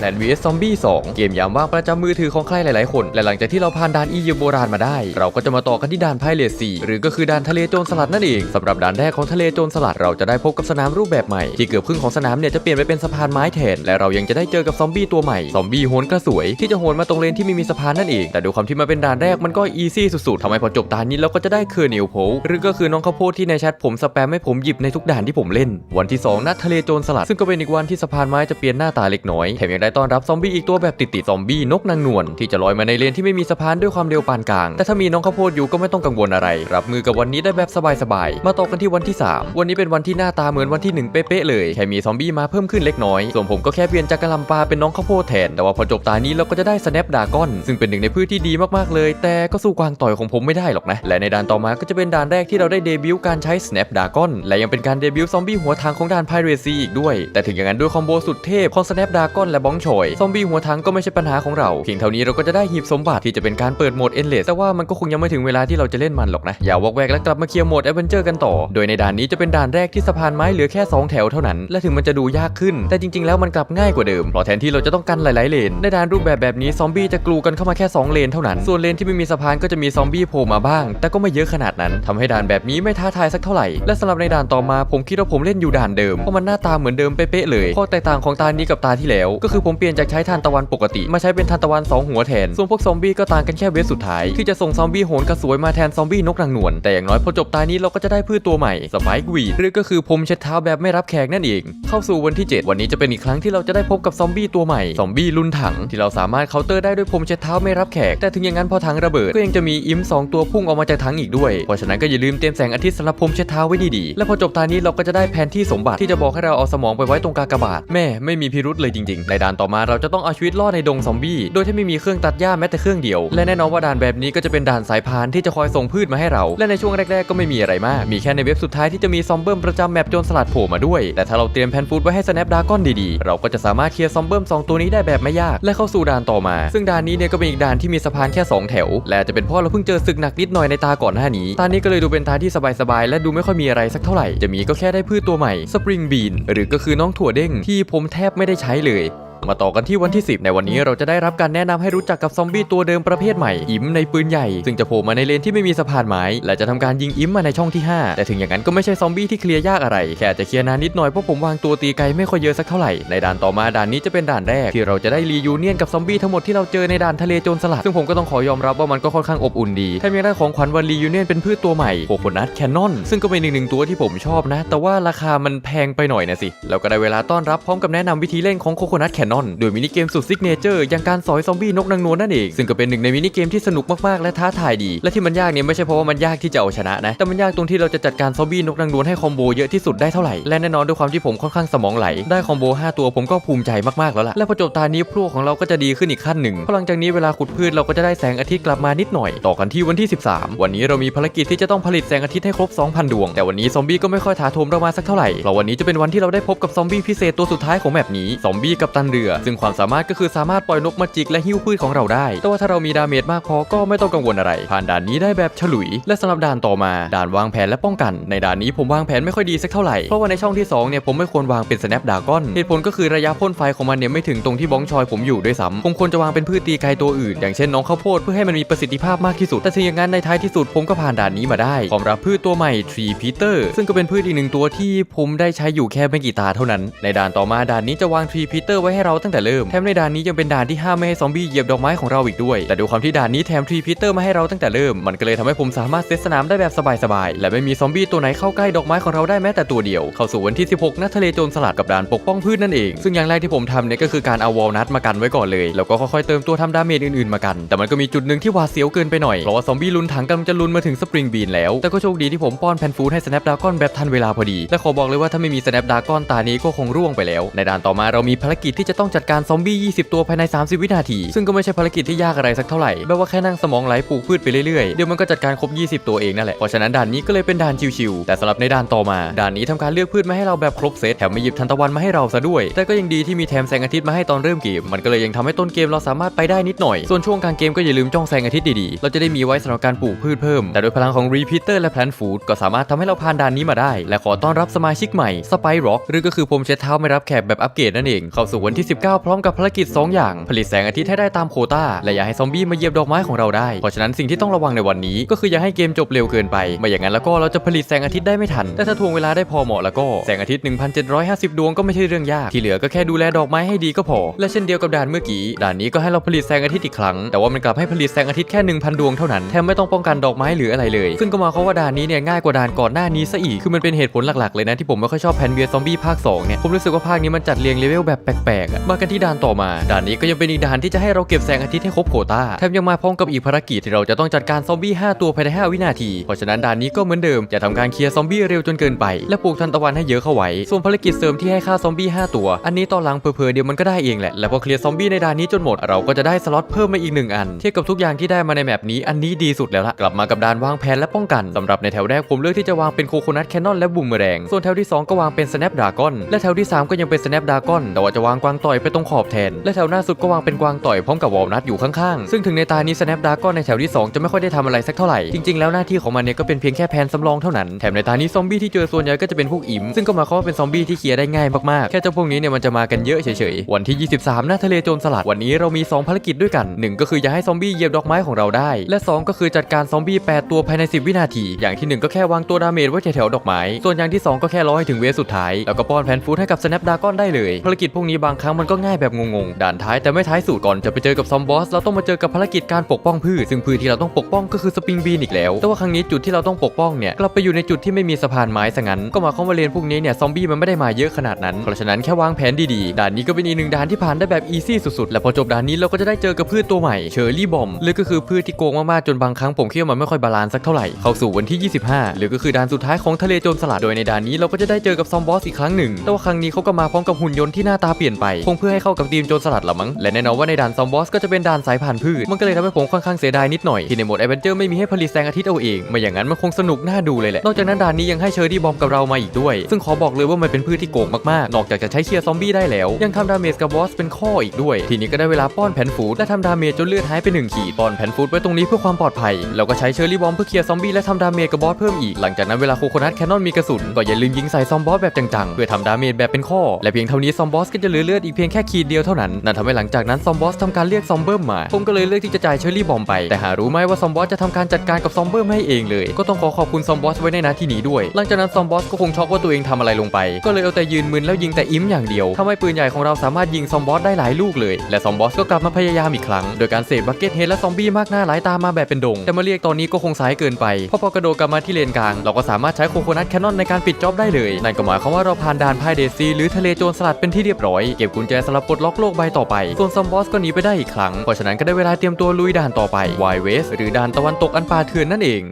Plant vs Zombie 2 เกมยามว่างประจำมือถือของใครหลายๆคน และหลังจากที่เราผ่านด่านอียิปต์โบราณมาได้ เราก็จะมาต่อกันที่ด่านไพเรต4หรือก็คือด่านทะเลโจรสลัดนั่นเองสำหรับด่านแรกของทะเลโจรสลัดเราจะได้พบกับสนามรูปแบบใหม่ ที่เกือบครึ่งของสนามเนี่ยจะเปลี่ยนไปเป็นสะพานไม้แทน และเรายังจะได้เจอกับซอมบี้ตัวใหม่ซอมบี้โหนกระสวยที่จะโหนมาตรงเลนที่ไม่มีสะพานนั่นเองแต่ดูความที่มาเป็นด่านแรกมันก็อีซี่สุดๆทำให้พอจบด่านนี้เราก็จะได้เคอร์เนลโพหรือก็คือน้องข้าวโพดที่ในแชทผมสแปมให้ผมหยิบในทุกด่านที่ผมเล่น วันที่สองนัดทะเลโจรสลัดซึ่งก็เป็นอีกวันที่สะพานไม้จะเปลี่ยนหน้าตาเล็กน้อยแถมยังได้ต้อนรับซอมบี้อีกตัวแบบติดๆซอมบี้นกนางนวลที่จะลอยมาในเลนที่ไม่มีสะพานด้วยความเร็วปานกลาง แต่ถ้ามีน้องข้าวโพดอยู่ก็ไม่ต้องกังวลอะไร รับมือกับวันนี้ได้แบบสบายๆ มาต่อกันที่วันที่ 3 วันนี้เป็นวันที่หน้าตาเหมือนวันที่ 1 เป๊ะๆเลย แค่มีซอมบี้มาเพิ่มขึ้นเล็กน้อย ส่วนผมก็แค่เปลี่ยนจากกะลำปลาเป็นน้องข้าวโพดแทน แต่ว่าพอจบตานี้เราก็จะได้สแนปดากอน ซึ่งเป็นหนึ่งในพืชที่ดีมากๆเลย แต่ก็สู้กวางต่อยของผมไม่ได้หรอกนะ และในด่านต่อมาก็จะเป็นด่านแรกที่เราได้เดบิวต์การใช้ Snap Dragon และยังเป็นการเดบิวต์ซอมบี้หัวทางของด่าน Piracy อีกด้วย แต่ถึงอย่างนั้นด้วยคอมโบสุดเทพของ Snap Dragon และบ้องชย ซอมบี้หัวทางก็ไม่ใช่ปัญหาของเราเพียงเท่านี้เราก็จะได้หีบสมบัติที่จะเป็นการเปิดโหมด Endless แต่ว่ามันก็คงยังไม่ถึงเวลาที่เราจะเล่นมันหรอกนะ อย่าวอกแวกและกลับมาเคลียร์โหมด Adventure กันต่อ โดยในด่านนี้จะเป็นด่านแรกที่สะพานไม้เหลือแค่ 2 แถวเท่านั้น และถึงมันจะดูยากขึ้น แต่จริง ๆ แล้วมันกลับง่ายกว่าเดิมเพราะแทนที่เราจะต้องกันหลายๆเลน ในด่านรูปแบบแบบนี้ซอมบี้จะกลูกันเข้ามาแค่ 2 เลนเท่านั้น ส่วนเลนที่ไม่มีสะพานก็จะมีซอมบี้โผล่มาบ้าง แต่ก็ไม่เยอะขนาดนั้นทำให้ด่านแบบนี้ไม่ท้าทายสักเท่าไหร่ และสำหรับในด่านต่อมาผมคิดว่าผมเล่นอยู่ด่านเดิมเพราะมันหน้าตาเหมือนเดิมเป๊ะเลยข้อแตกต่างของตานี้กับตาที่แล้ว ก็คือผมเปลี่ยนจากใช้ทานตะวันปกติ มาใช้เป็นทานตะวันสองหัวแทน ส่วนพวกซอมบี้ก็ต่างกันแค่เวฟสุดท้ายที่จะส่งซอมบี้โหนกระสวยมาแทนซอมบี้นกนางนวลแต่อย่างน้อยพอจบตานี้เราก็จะได้พืชตัวใหม่สไปค์วีดหรือก็คือผมเช็ดเท้าแบบไม่รับแขกนั่นเอง เข้าสู่วันที่ 7 วันนี้จะเป็นอีกครั้งที่เราจะได้พบกับซอมบี้ตัวใหม่ซอมบี้ลุนถังที่เราสามารถเคาน์เตอร์ได้ด้วยผมเช็ดเท้าไม่รับแขก แต่ถึงอย่างนั้นพอถังระเบิดก็ยังจะมีอิมสองตัวพุ่งออกมาจากถังอีกด้วยเพราะฉะนั้นก็อย่าลืมเตรียมแสงอาทิตย์สำหรับผมเช็ดเท้าไว้ดีๆและพอจบตานี้เราก็จะได้แผนที่สมบัติที่จะบอกให้เราเอาสมองไปไว้ตรงกากบาทแม่ไม่มีพิรุษเลยจริงๆในด่านต่อมาเราจะต้องเอาชีวิตรอดในดงซอมบี้ โดยที่ไม่มีเครื่องตัดหญ้าแม้แต่เครื่องเดียว และแน่นอนว่าด่านแบบนี้ก็จะเป็นด่านสายพานที่จะคอยส่งพืชมาให้เรา และในช่วงแรก ๆ ก็ไม่มีอะไรมาก มีแค่ในเว็บสุดท้ายที่จะมีซอมเบิ้มประจำแมปโจรสลัดโผล่มาด้วย แต่ถ้าเราเตรียมแพนฟูดไว้ให้สแนปดากอนดีๆ เราก็จะสามารถเคลียร์ซอมเบิ้มสองตัวนี้ได้แบบไม่ยาก และเข้าสู่ด่านต่อมา ซึ่งด่านนี้เนี่ยก็เป็นอีกด่านที่มีสะพานแค่สองแถว และจจะเป็นเพราะเราเพิ่งเจอศึกหนักนิดหน่อยในตาก่อนหน้านี้ ตานี้ก็เลยดูเป็นตาที่สบายๆ และดูไม่ค่อยมีอะไรสักเท่าไหร่ จะมีก็แค่ได้พืชตัวใหม่สปริงบีนหรือก็คือน้องถั่วเด้งที่ผมแทบไม่ได้ใช้เลย มาต่อกันที่วันที่ 10 ในวันนี้เราจะได้รับการแนะนำให้รู้จักกับซอมบี้ตัวเดิมประเภทใหม่อิมในปืนใหญ่ ซึ่งจะโผล่มาในเลนที่ไม่มีสะพานไม้และจะทำการยิงอิมมาในช่องที่ 5 แต่ถึงอย่างนั้นก็ไม่ใช่ซอมบี้ที่เคลียร์ยากอะไร แค่จะเคลียร์นานนิดหน่อยเพราะผมวางตัวตีไกลไม่ค่อยเยอะสักเท่าไหร่ในด่านต่อมาด่านนี้จะเป็นด่านแรกที่เราจะได้รียูเนียนกับซอมบี้ทั้งหมดที่เราเจอในด่านทะเลโจรสลัดซึ่งผมก็ต้องขอยอมรับว่ามันก็ค่อนข้างอบอุ่นดีแถมยังได้ของขวัญวันรียูเนียนเป็นพืชตัวใหม่โคโคนัทแคนนอนซึ่งก็เป็นหนึ่งตัวที่ผมชอบนะ แต่ว่าราคามันแพงไปหน่อยนะสิแล้วก็ได้เวลาต้อนรับพร้อมกับแนะนำวิธีเล่นของโคโคนัทแคนนอนโดยมินิเกมสุดซิกเนเจอร์อย่างการสอยซอมบี้นกนางนวลนั่นเองซึ่งก็เป็นหนึ่งในมินิเกมที่สนุกมากๆและท้าทายดี และที่มันยากเนี่ยไม่ใช่เพราะว่ามันยากที่จะเอาชนะนะแต่มันยากตรงที่เราจะจัดการซอมบี้นกนางนวลให้คอมโบเยอะที่สุดได้เท่าไหร่และแน่นอนด้วยความที่ผมค่อนข้างสมองไหลได้คอมโบ5 ตัวผมก็ภูมิใจมากๆแล้วล่ะและพอจบตานี้พวกของเราก็จะดีขึ้นอีกขั้นหนึ่งเพราะหลังจากนี้เวลาขุดพืชเราก็จะได้แสงอาทิตย์กลับมานิดหน่อยต่อกันที่วันที่ 13 วันนี้เรามีภารกิจที่จะต้องผลิตแสงอาทิตย์ให้ครบ 2,000 ดวง แต่วันนี้ซอมบี้ก็ไม่ค่อยถาโถมเรามาสักเท่าไหร่เพราะวันนี้จะเป็นวันที่เราได้พบกับซอมบี้พิเศษตัวสุดท้ายของแมปนี้ซอมบี้กับตันเรือ ซึ่งความสามารถก็คือสามารถปล่อยนกมาจิกและหิ้วพืชของเราได้ แต่ว่าถ้าเรามีดาเมจมากพอก็ไม่ต้องกังวลอะไร ผ่านด่านนี้ได้แบบฉลุย และสำหรับด่านต่อมา ด่านวางแผนและป้องกัน ในด่านนี้ผมวางแผนไม่ค่อยดีสักเท่าไหร่ เพราะว่าในช่องที่สองเนี่ยผมไม่ควรวางเป็นสแนปดากอนเหตุผลก็คือระยะพ่นไฟของมันเนี่ยไม่ถึงตรงที่บ้องชอยผมอยู่ด้วยซ้ำผมควรจะวางเป็นพืชตีไกลตัวอื่น อย่างเช่นน้องข้าวโพดเพื่อให้มันมีประสิทธิภาพมากที่สุด แต่ถึงอย่างนั้นในท้ายที่สุดผมก็ผ่านด่านนี้มาได้พร้อมรับพืชตัวใหม่ทรีพีเตอร์ซึ่งก็เป็นพืชอีกหนึ่งตัวที่ผมได้ใช้อยู่แค่ไม่กี่ตาเท่านั้น ในด่านต่อมาด่านนี้จะวางทรีพีเตอร์ไว้ให้เราตั้งแต่เริ่มแถมในด่านนี้ยังเป็นด่านที่ห้ามไม่ให้ซอมบี้เหยียบดอกไม้ของเราอีกด้วย แต่ดูความที่ด่านนี้แถมทรีพีเตอร์มาให้เราตั้งแต่เริ่มมันก็เลยทำให้ผมสามารถเซตสนามได้แบบสบายๆและไม่มีซอมบี้ตัวไหนเข้าใกล้ดอกไม้ของเราได้แม้แต่ตัวเดียว เข้าสู่วันที่ 16ณทะเลโจรสลัดกับด่านปกป้องพืชนั่นเอง ซึ่งอย่างแรกที่ผมทำเนี่ยก็คือการเอาวอลนัทมากันไว้ก่อนเลย แล้วก็ค่อยๆเติมตัวทำดาเมจอื่นๆมากัน แต่มันก็มีจุดหนึ่งที่หวาดเสียวเกินไปหน่อย เพราะว่าซอมบี้ลุนถังกำลังจะลุนมาถึงสปริงบีนแล้ว แต่ก็โชคดีที่ผมป้อนแพนฟูดให้สแนปดากอนแบบทันเวลาพอดี และขอบอกเลยว่าถ้าไม่มีสแนปดากอนตานี้ก็คงร่วงไปแล้ว ในด่านต่อมาเรามีภารกิจที่จะต้องจัดการซอมบี้ 20 ตัวภายใน 30 วินาที ซึ่งก็ไม่ใช่ภารกิจที่ยากอะไรสักเท่าไหร่แบบว่าแค่นั่งสมองไหลปลูกพืชไปเรื่อยๆ เดี๋ยวมันก็จัดการครบ 20 ตัวเองนั่นแหละ เพราะฉะนั้นด่านนี้ก็เลยเป็นด่านชิวๆ แต่สำหรับในด่านต่อมา ด่านนี้ทำการเลือกพืชมาให้เราแบบครบเซตแถมม่หยิบทันตะวันมาให้เราซะด้วย แต่ก็ยังดีที่มีแถมแสงอาทิตย์มาให้ตอนเริ่มเกม มันก็เลยยังทำให้ต้นเกมเราสามารถไปได้นิดหน่อย ส่วนช่วงกลางเกมก็อย่าลืมจ้องแสงอาทิตย์ดีๆ เราจะได้มีไว้สำหรับการปลูกพืชเพิ่ม แต่โดยพลังของ Repeater และ Plant Food ก็สามารถทำให้เราผ่านด่านนี้มาได้ และขอต้อนรับสมาชิกใหม่ Spy Rock หรือก็คือผมเช็ดเท้าไม่รับแขกแบบอัปเกรดนั่นเองเข้าสู่วันที่29พร้อมกับภารกิจ 2 อย่าง ผลิตแสงอาทิตย์ให้ได้ตามโควต้า และอย่าให้ซอมบี้มาเหยียบดอกไม้ของเราได้ เพราะฉะนั้นสิ่งที่ต้องระวังในวันนี้ ก็คืออย่าให้เกมจบเร็วเกินไป ไม่อย่างนั้นแล้วก็เราจะผลิตแสงอาทิตย์ได้ไม่ทัน แต่ถ้าทวงเวลาได้พอเหมาะแล้วก็แสงอาทิตย์ 1,750 ดวงก็ไม่ใช่เรื่องยาก ที่เหลือก็แค่ดูแลดอกไม้ให้ดีก็พอ และเช่นเดียวกับด่านเมื่อกี้ ด่านนี้ก็ให้เราผลิตแสงอาทิตย์อีกครั้ง แต่ว่ามันกลับให้ผลิตแสงอาทิตย์แค่ 1,000 ดวงเท่านั้นแถมไม่ต้องป้องกันดอกไม้หรืออะไรเลย ซึ่งก็มายความว่าด่านนี้เนี่ยง่ายกว่าด่านก่อนหน้านี้ซะอีก คือมันเป็นเหตุผลหลักๆเลยนะที่ผมไม่ค่อยชอบแพนเวียซอมบี้ภาค2เนี่ย ผมรู้สึกว่าภาคนี้มันจัดเรียงเลเวลแบบแปลกอะมากันที่ด่านต่อมา ด่านนี้ก็ยังเป็นอีกด่านที่จะให้เราเก็บแสงอาทิตย์ให้ครบโควต้าแถมยังมาพร้อมกับอีกภารกิจที่เราจะต้องจัดการซอมบี้5ตัวภายใน 5 วินาที เพราะฉะนั้นด่านนี้ก็เหมือนเดิมอย่าทำการเคลียร์ซอมบี้เร็วจนเกินไป และปลูกทันตะวันให้เยอะเข้าไว้ ส่วนภารกิจเสริมที่ให้ฆ่าซอมบี้5ตัว อันนี้ตอนหลังเพอๆเดียวมันก็ได้เองแหละ และพอเคลียร์ซอมบี้ในด่านนี้จนหมด เราก็จะได้สล็อตเพิ่มมาอีกหนึ่งอัน เทียบกับทุกอย่างที่ได้มาในแมปนี้อันนี้ดีสุดแล้วละกลับมากับด่านวางแผนและป้องกันสำหรับในแถวแรกผมเลือกที่จะวางเป็นโคโคนัทแคนนอนและบูมเมอแรงส่วนแถวที่ 2 ก็วางเป็นสแนปดากอนและแถวที่ 3 ก็ยังเป็นสแนปดากอนแต่ว่าจะวางกวางต่อยไปตรงขอบแทน และแถวหน้าสุดก็วางเป็นกวางต่อยพร้อมกับวอลนัทอยู่ข้างๆ ซึ่งถึงในตานี้สแนปดากอนในแถวที่ 2 จะไม่ค่อยได้ทำอะไรสักเท่าไหร่ จริงๆแล้วหน้าที่ของมันเนี่ยก็เป็นเพียงแค่แผนสำรองเท่านั้น แถมในตานี้ซอมบี้ที่เจอส่วนใหญ่ก็จะเป็นพวกอิมซึ่งก็หมายความว่าเป็นซอมบี้ที่เคลียร์ได้ง่ายมากๆ แค่เจ้าพวกนี้เนี่ยมันจะมากันเยอะเฉยๆ วันที่ 23 หน้าทะเลโจรสลัด วันนี้เรามี 2 ภารกิจด้วยกัน 1 ก็คืออย่าให้ซอมบี้เหยียบดอกไม้ของเราได้ และ 2 ก็คือจัดการซอมบี้8ตัวภายใน 10 วินาที อย่างที่ 1 ก็แค่วางตัวดาเมจไว้แถวๆดอกไม้ ส่วนอย่างที่ 2 ก็แค่รอให้ถึงเวฟสุดท้าย แล้วก็ป้อนแพนฟูดให้กับสแนปดากอนได้เลย ภารกิจพวกนี้บางครั้งมันก็ง่ายแบบงงๆ ด่านท้ายแต่ไม่ท้ายสุดก่อนจะไปเจอกับซอมบอสเราต้องมาเจอกับภารกิจการปกป้องพืชซึ่งพืชที่เราต้องปกป้องก็คือสปริงบีนอีกแล้ว แต่ว่าครั้งนี้จุดที่เราต้องปกป้องเนี่ยกลับไปอยู่ในจุดที่ไม่มีสะพานไม้ซะงั้น ก็หมายความว่าเลนพวกนี้เนี่ยซอมบี้มันไม่ได้มาเยอะขนาดนั้น เพราะฉะนั้นแค่วางแผนดีๆ ด่านนี้ก็เป็นอีกหนึ่งด่านที่ผ่านได้แบบอีซี่สุดๆ และพอจบด่านนี้เราก็จะได้เจอกับพืชตัวใหม่เชอร์รี่บอมหรือก็คือพืชที่โกงมากๆจนบางครั้งผมคิดว่ามันไม่ค่อยบาลานซ์สักเท่าไหร่เข้าสู่วันที่ 25 หรือก็คือด่านสุดท้ายของทะเลโจรสลัดโดยในด่านนี้เราก็จะได้เจอกับซอมบอสอีกครั้งหนึ่งแต่ว่าครั้งนี้เขาก็มาพร้อมกับหุ่นยนต์ที่หน้าตาเปลี่ยนไปคงเพื่อให้เข้ากับทีมโจรสลัดละมั้ง และแน่นอนว่าในด่านซอมบอสก็จะเป็นด่านสายผ่านพืช มันก็เลยทำให้ผมค่อนข้างเสียดายนิดหน่อย ที่ในโหมดแอดเวนเจอร์ไม่มีให้ผลิตแสงอาทิตย์เอาเองไม่อย่างนั้นมันคงสนุกน่าดูเลยแหละ นอกจากนั้นด่านนี้ยังให้เชอร์รี่บอมกับเรามาอีกด้วย ซึ่งขอบอกเลยว่ามันเป็นพืชที่โกงมากๆ นอกจากจะใช้เคลียร์ซอมบี้ได้แล้ว ยังทำดาเมจกับบอสเป็นข้ออีกด้วย ทีนี้ก็ได้เวลาป้อนแผ่นฟูดและทำดาเมจจนเลือดหายไปหนึ่งขีดป้อนแผ่นฟูดไว้ตรงนี้เพื่อความปลอดภัยแล้วก็ใช้เชอร์รี่บอมเพื่อเคลียร์ซอมบี้และทำดาเมจกับบอสเพิ่มอีกหลังจากนั้นเวลาโคโคนัทแคนนอนมีกระสุนก็อย่าลืมยิงใส่ซอมบอสแบบจังๆเพื่อทำดาเมจแบบเป็นข้อและเพียงเท่านี้ซอมบอสก็จะเหลือเลือดอีกเพียงแค่ขีดเดียวเท่านั้น นั่นทำให้หลังจากนั้นซอมบอสทำการเรียกซอมเบิ้มมา ผมก็เลยเลือกที่จะจ่ายเชอร์รี่บอมไป แต่หารู้ไหมว่าซอมบอสจะทำการจัดการกับซอมเบิ้มให้เองเลย ก็ต้องขอขอบคุณซอมบอสไว้ในนาที่นี้ด้วย หลังจากนั้นซอมบอสก็คงช็อกว่าตัวเองทำอะไรลงไป ก็เลยเอาแต่ยืนมึนแล้วยิงแต่อิมอย่างเดียวทำให้ปืนใหญ่ของเราสามารถยิงซอมบอสได้หลายลูกเลย และซอมบอสก็กลับมาพยายามอีกครั้ง โดยการเสพบักเก็ตเฮดและซอมบี้มากหน้าหลายตามาแบบเป็นดง แต่มาเรียกตอนนี้ก็คงสายเกินไป เพราะพอกระโดดกลับมาที่เลนกลาง เราก็สามารถใช้โคโคนัทแคนนอนในการปิดจ็อบได้เลย นั่นก็หมายความว่าเราผ่านด่านพายเดซีหรือทะเลโจรสลัดเป็นที่เรียบร้อย เก็บกุญแจสำหรับปลดล็อกโลกใบต่อไป ส่วนซอมบอสก็หนีไปได้อีกครั้ง เพราะฉะนั้นก็ได้เวลาเตรียมตัวลุยด่านต่อไปวเวสหรือด่านตะวันตกอันป่าเถื่อนนั่นเอง